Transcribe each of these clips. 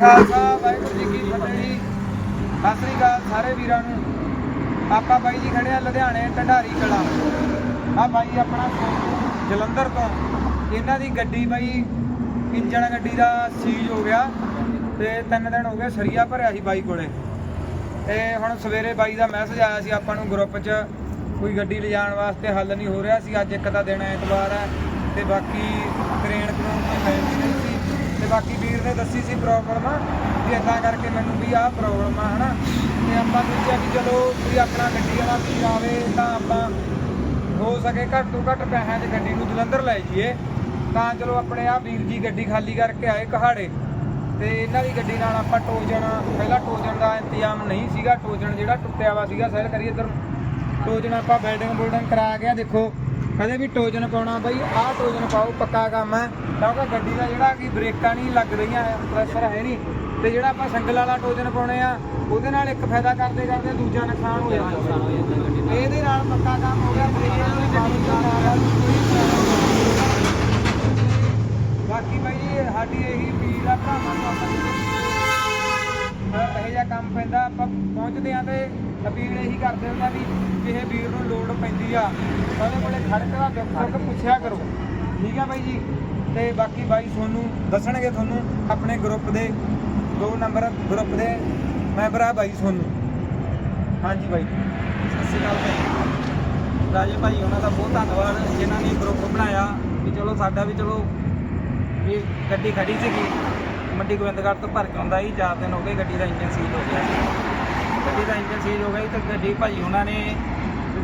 ਖਾਲਸਾ, ਵਾਹਿਗੁਰੂ ਜੀ ਕੀ ਫਤਿਹ ਜੀ। ਸਤਿ ਸ੍ਰੀ ਅਕਾਲ ਸਾਰੇ ਵੀਰਾਂ ਨੂੰ। ਆਪਾਂ ਬਾਈ ਜੀ ਖੜੇ ਆ ਲੁਧਿਆਣੇ ਢੰਡਾਰੀ ਕਲਾ। ਆ ਬਾਈ ਆਪਣਾ ਜਲੰਧਰ ਤੋਂ। ਇਹਨਾਂ ਦੀ ਗੱਡੀ ਬਾਈ, ਇੰਜਣ ਗੱਡੀ ਦਾ ਸੀਜ਼ ਹੋ ਗਿਆ ਤੇ ਤਿੰਨ ਦਿਨ ਹੋ ਗਏ ਸਰੀਆ ਭਰਿਆ ਸੀ ਬਾਈ ਕੋਲੇ। ਤੇ ਹੁਣ ਸਵੇਰੇ ਬਾਈ ਦਾ ਮੈਸੇਜ ਆਇਆ ਸੀ ਆਪਾਂ ਨੂੰ ਗਰੁੱਪ 'ਚ, ਕੋਈ ਗੱਡੀ ਲਿਜਾਣ ਵਾਸਤੇ ਹੱਲ ਨਹੀਂ ਹੋ ਰਿਹਾ ਸੀ। ਅੱਜ ਇੱਕ ਤਾਂ ਦਿਨ ਐਤਵਾਰ ਹੈ ਤੇ ਬਾਕੀ ਕਰੇਨ ਕਰੂਨ ਕੋਈ ਮਿਲਦੀ ਨਹੀਂ। ਬਾਕੀ ਵੀਰ ਨੇ ਦੱਸੀ ਸੀ ਪ੍ਰੋਬਲਮ ਵੀ ਇਦਾਂ ਕਰਕੇ ਮੈਨੂੰ ਵੀ ਆਹ ਪ੍ਰੋਬਲਮ ਆ, ਹਨਾ? ਤੇ ਆਪਾਂ ਸੋਚਿਆ ਵੀ ਚਲੋ ਕੋਈ ਆਪਣਾ ਗੱਡੀ ਵਾਲਾ ਵੀਰ ਆਵੇ ਤਾਂ ਆਪਾਂ ਹੋ ਸਕੇ ਘੱਟ ਤੋਂ ਘੱਟ ਪੈਸਿਆਂ 'ਚ ਗੱਡੀ ਨੂੰ ਜਲੰਧਰ ਲੈ ਜਾਈਏ। ਤਾਂ ਚਲੋ ਆਪਣੇ ਆ ਵੀਰ ਜੀ ਗੱਡੀ ਖਾਲੀ ਕਰਕੇ ਆਏ ਕਹਾੜੇ। ਤੇ ਇਹਨਾਂ ਦੀ ਗੱਡੀ ਨਾਲ ਆਪਾਂ ਟੋਜਨ ਪਹਿਲਾਂ ਟੋਜਨ ਦਾ ਇੰਤਜ਼ਾਮ ਨਹੀਂ ਸੀਗਾ। ਟੋਜਨ ਜਿਹੜਾ ਟੁੱਟਿਆ ਵਾ ਸੀਗਾ ਸੈਲ ਕਰੀਏ ਇੱਧਰ ਟੋਜਨ ਆਪਾਂ ਬਿਲਡਿੰਗ ਬੁਲਡਿੰਗ ਕਰਾ ਗਿਆ ਦੇਖੋ। ਕਦੇ ਵੀ ਟੋਜਨ ਪਾਉਣਾ ਬਾਈ, ਆਹ ਟੋਜਨ ਪਾਓ, ਪੱਕਾ ਕੰਮ ਹੈ। ਕਿਉਂਕਿ ਗੱਡੀ ਦਾ ਜਿਹੜਾ ਕਿ ਬ੍ਰੇਕਾਂ ਨਹੀਂ ਲੱਗ ਰਹੀਆਂ, ਪ੍ਰੈਸ਼ਰ ਹੈ ਨਹੀਂ। ਤੇ ਜਿਹੜਾ ਆਪਾਂ ਸੰਗਲ ਵਾਲਾ ਟੋਜਨ ਪਾਉਣੇ ਆ, ਉਹਦੇ ਨਾਲ ਇੱਕ ਫਾਇਦਾ ਕਰਦੇ ਕਰਦੇ ਦੂਜਾ ਨੁਕਸਾਨ ਹੋ ਜਾਂਦਾ। ਇਹਦੇ ਨਾਲ ਪੱਕਾ ਕੰਮ ਹੋ ਗਿਆ ਬ੍ਰੇਕਾਂ ਨੂੰ ਵੀ ਬਾਰੀ ਆ ਰਿਹਾ ਬਾਕੀ ਬਾਈ ਜੀ ਸਾਡੀ ਇਹੀ ਵੀਰ ਆ, ਭਰਾਵਾਂ ਨੂੰ ਆਪਾਂ ਇਹ ਜਿਹਾ ਕੰਮ ਪੈਂਦਾ, ਆਪਾਂ ਪਹੁੰਚਦੇ ਆ ਤੇ ਅਪੀਲ ਇਹੀ ਕਰਦੇ ਹੁੰਦਾ ਵੀ ਕਿਸੇ ਵੀਰ ਨੂੰ ਲੋੜ ਪੈਂਦੀ ਆ ਉਹਦੇ ਕੋਲੇ ਖੜ ਕੇ ਦੁੱਖ ਸੁੱਖ ਪੁੱਛਿਆ ਕਰੋ। ਠੀਕ ਆ ਬਾਈ ਜੀ? ਤੇ ਬਾਕੀ ਬਾਈ ਤੁਹਾਨੂੰ ਦੱਸਣਗੇ ਤੁਹਾਨੂੰ ਆਪਣੇ ਗਰੁੱਪ ਦੇ ਦੋ ਨੰਬਰ ਗਰੁੱਪ ਦੇ ਮੈਂਬਰ ਆ ਬਾਈ ਤੁਹਾਨੂੰ। ਹਾਂਜੀ ਬਾਈ। ਸਤਿ ਸ਼੍ਰੀ ਅਕਾਲ ਭਾਈ ਰਾਜੇ ਭਾਈ, ਉਹਨਾਂ ਦਾ ਬਹੁਤ ਧੰਨਵਾਦ ਜਿਨ੍ਹਾਂ ਨੇ ਗਰੁੱਪ ਬਣਾਇਆ ਵੀ ਚਲੋ ਸਾਡਾ ਵੀ ਚਲੋ ਵੀ ਗੱਡੀ ਖੜੀ ਸੀਗੀ। ਮੰਡੀ ਗੋਬਿੰਦਗੜ੍ਹ ਤੋਂ ਭਰ ਕੇ ਆਉਂਦਾ ਸੀ, ਚਾਰ ਦਿਨ ਹੋ ਗਏ ਗੱਡੀ ਦਾ ਇੰਜਨ ਸੀਲ ਹੋ ਗਿਆ। ਗੱਡੀ ਦਾ ਇੰਜਨ ਸੀਲ ਹੋ ਗਿਆ ਸੀ ਤੇ ਗੱਡੀ ਭਾਈ ਉਹਨਾਂ ਨੇ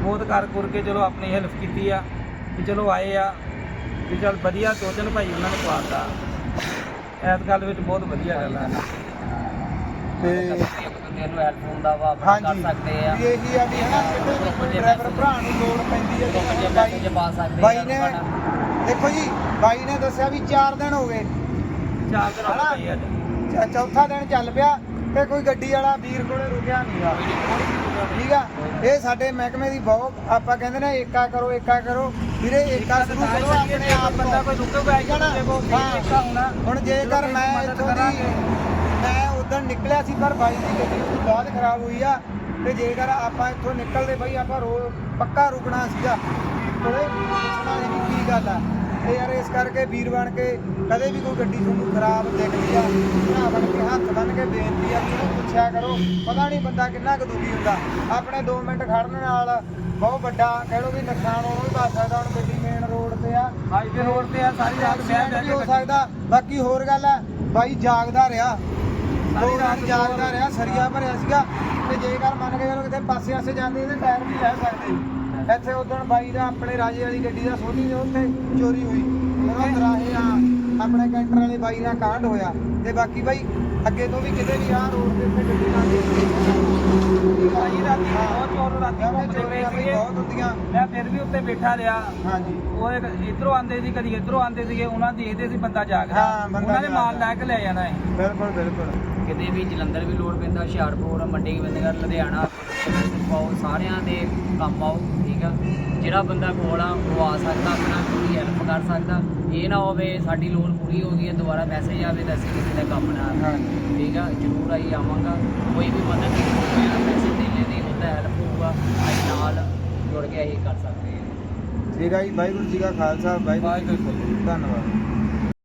ਬਹੁਤ ਕਰ ਕੁਰ ਕੇ ਚਲੋ ਆਪਣੀ ਹੈਲਪ ਕੀਤੀ ਆ ਵੀ ਚਲੋ ਆਏ ਆ ਵੀ ਚਲ ਵਧੀਆ ਸੋਚਣ ਭਾਈ ਉਹਨਾਂ ਨੇ ਪਵਾਤਾ ਐਤ ਗੱਲ ਵਿੱਚ ਬਹੁਤ ਵਧੀਆ ਗੱਲ ਆ। ਤੇ ਬੰਦੇ ਨੂੰ ਹੈਲਪ ਹੁੰਦਾ ਵਾ ਹਾਂਜੀ। ਵੀ ਇਹੀ ਆ ਵੀ ਹਨਾ ਕਿਤੇ ਵੀ ਕੋਈ ਡਰਾਈਵਰ ਭਰਾ ਨੂੰ ਲੋੜ ਪੈਂਦੀ ਹੈ ਤੇ ਬਾਈ ਪਾ ਸਕਦੇ ਬਾਈ ਨੇ ਦੇਖੋ ਜੀ ਬਾਈ ਨੇ ਦੱਸਿਆ ਵੀ 4 ਦਿਨ ਹੋ ਗਏ। ਚਾਰ ਦਿਨ ਹੋ ਹਨਾ? ਗਏ ਅੱਜ। ਚ- ਚੌਥਾ ਦਿਨ ਚੱਲ ਪਿਆ ਤੇ ਕੋਈ ਗੱਡੀ ਵਾਲਾ ਵੀਰ ਕੋਲੇ ਰੁਕਿਆ ਨਹੀਂਗਾ ਠੀਕ ਆ? ਇਹ ਸਾਡੇ ਮਹਿਕਮੇ ਦੀ ਬਹੁਤ ਆਪਾਂ ਕਹਿੰਦੇ ਨੇ ਏਕਾ ਕਰੋ ਏਕਾ ਕਰੋ ਵੀਰੇ ਏਕਾ ਸ਼ੁਰੂ ਕਰੋ ਆਪਣੇ ਆਪ ਬੰਦਾ ਕੋਈ ਰੁਕੂਗਾ ਆ ਨਾ? ਹਾਂ। ਏਕਾ ਹੋਣਾ ਹੁਣ ਜੇਕਰ ਮੈਂ ਇੱਥੋਂ ਦੀ ਮੈਂ ਉਦੋਂ ਨਿਕਲਿਆ ਸੀ ਪਰ ਬਾਈ ਦੀ ਗੱਡੀ ਤੋਂ ਬਾਅਦ ਖਰਾਬ ਹੋਈ ਆ ਤੇ ਜੇਕਰ ਆਪਾਂ ਇੱਥੋਂ ਨਿਕਲਦੇ ਬਈ ਆਪਾਂ ਰੋ ਪੱਕਾ ਰੁਕਣਾ ਸੀਗਾ ਕੋਲੇ ਕੀ ਗੱਲ ਆ ਤੇ ਯਾਰ ਇਸ ਕਰਕੇ ਵੀਰ ਬਣ ਕੇ ਕਦੇ ਵੀ ਕੋਈ ਗੱਡੀ ਤੁਹਾਨੂੰ ਖਰਾਬ ਦਿਖਦੀ ਆ ਭਰਾ ਬਣ ਕੇ ਹੱਥ ਬੰਨ ਕੇ ਬੇਨਤੀ ਆ ਵੀ ਪੁੱਛਿਆ ਕਰੋ ਪਤਾ ਨਹੀਂ ਬੰਦਾ ਕਿੰਨਾ ਕੁ ਦੁਖੀ ਹੁੰਦਾ। ਆਪਣੇ 2 ਮਿੰਟ ਖੜਨ ਨਾਲ ਬਹੁਤ ਵੱਡਾ ਕਹਿ ਲਓ ਵੀ ਨੁਕਸਾਨ ਉਹਨੂੰ ਵੀ ਵੱਜ ਸਕਦਾ ਹੁਣ ਗੱਡੀ ਮੇਨ ਰੋਡ ਤੇ ਆ ਹਾਈਵੇ ਰੋਡ ਤੇ ਆ ਸਾਰੀ ਰਾਤ ਵੀ ਹੋ ਸਕਦਾ। ਬਾਕੀ ਹੋਰ ਗੱਲ ਹੈ ਬਾਈ ਜਾਗਦਾ ਰਿਹਾ। ਸਾਰੀ ਰਾਤ ਜਾਗਦਾ ਰਿਹਾ ਸਰੀਆ ਭਰਿਆ ਸੀਗਾ। ਤੇ ਜੇਕਰ ਮੰਨ ਕੇ ਚਲੋ ਕਿਤੇ ਪਾਸੇ ਆਸੇ ਜਾਂਦੇ ਇਹਦੇ ਟਾਇਰ ਵੀ ਲੈ ਸਕਦੇ। ਇੱਥੇ ਉਦੋਂ ਬਾਈ ਦਾ ਆਪਣੇ ਰਾਜੇ ਵਾਲੀ ਗੱਡੀ ਦਾ ਸੋਨੀ ਦੇ ਉੱਤੇ ਚੋਰੀ ਹੋਈ। ਉਹਦਾ ਦਰਾਹੇ ਆ ਆਪਣੇ ਕੈਂਟਰ ਵਾਲੇ ਬਾਈ ਨਾਲ ਕਾਂਡ ਹੋਇਆ। ਤੇ ਬਾਕੀ ਬਾਈ ਅੱਗੇ ਤੋਂ ਵੀ ਕਿਤੇ ਵੀ ਆਹ ਰੋਡ ਦੇ ਉੱਤੇ ਗੱਡੀ ਨਾ ਦੇ ਭਾਈ ਰਾਤੀ ਬਹੁਤ ਚੋਰ ਬਈ ਸੀਗੇ। ਬਹੁਤ ਹੁੰਦੀਆਂ। ਉੱਤੇ ਬੈਠਾ ਰਿਹਾ। ਹਾਂਜੀ। ਉਹ ਇੱਕ ਇਧਰੋਂ ਆਂਦੇ ਸੀ ਕਦੀ ਇਧਰੋਂ ਆਂਦੇ ਸੀਗੇ ਉਹਨਾਂ ਦੇਖਦੇ ਸੀ ਬੰਦਾ ਜਾਗਦਾ। ਹਾਂ, ਬੰਦਾ ਉਹਨਾਂ ਨੇ ਮਾਲ। ਲੈ ਕੇ ਲੈ ਜਾਣਾ ਹੈ ਬਿਲਕੁਲ ਬਿਲਕੁਲ। ਕਿਤੇ ਵੀ ਜਲੰਧਰ ਵੀ ਲੋੜ ਪੈਂਦਾ ਹੁਸ਼ਿਆਰਪੁਰ ਮੰਡੀ ਗੋਬਿੰਦਗੜ੍ਹ ਲੁਧਿਆਣਾ ਪਾਓ ਸਾਰਿਆਂ ਦੇ ਕੰਮ ਆਓ ਠੀਕ ਆ। ਜਿਹੜਾ ਬੰਦਾ ਕੋਲ ਆ ਉਹ ਆ ਸਕਦਾ ਆਪਣਾ ਪੂਰੀ ਹੈਲਪ ਕਰ ਸਕਦਾ। ਇਹ ਨਾ ਹੋਵੇ ਸਾਡੀ ਲੋੜ ਪੂਰੀ ਹੋ ਗਈ ਹੈ ਦੁਬਾਰਾ ਮੈਸੇਜ ਆਵੇ ਤਾਂ ਅਸੀਂ ਕਿਸੇ ਦੇ ਕੰਮ ਨਾ। ਹਾਂਜੀ। ਠੀਕ ਆ ਜ਼ਰੂਰ ਆਈ ਆਵਾਂਗਾ। ਕੋਈ ਵੀ ਮਦਦ ਦੀ ਲੋੜ ਹੈ ਪੈਸੇ ਦੇਣੇ ਦੀ ਹੁੰਦਾ ਹੈਲਪ ਹੋਊਗਾ ਨਾਲ ਜੁੜ ਕੇ ਅਸੀਂ ਕਰ ਸਕਦੇ ਹਾਂ ਠੀਕ ਆ ਜੀ ਵਾਹਿਗੁਰੂ ਜੀ ਕਾ ਖਾਲਸਾ ਵਾਹਿਗੁਰੂ ਜੀ ਕੀ ਫਤਿਹ। ਧੰਨਵਾਦ।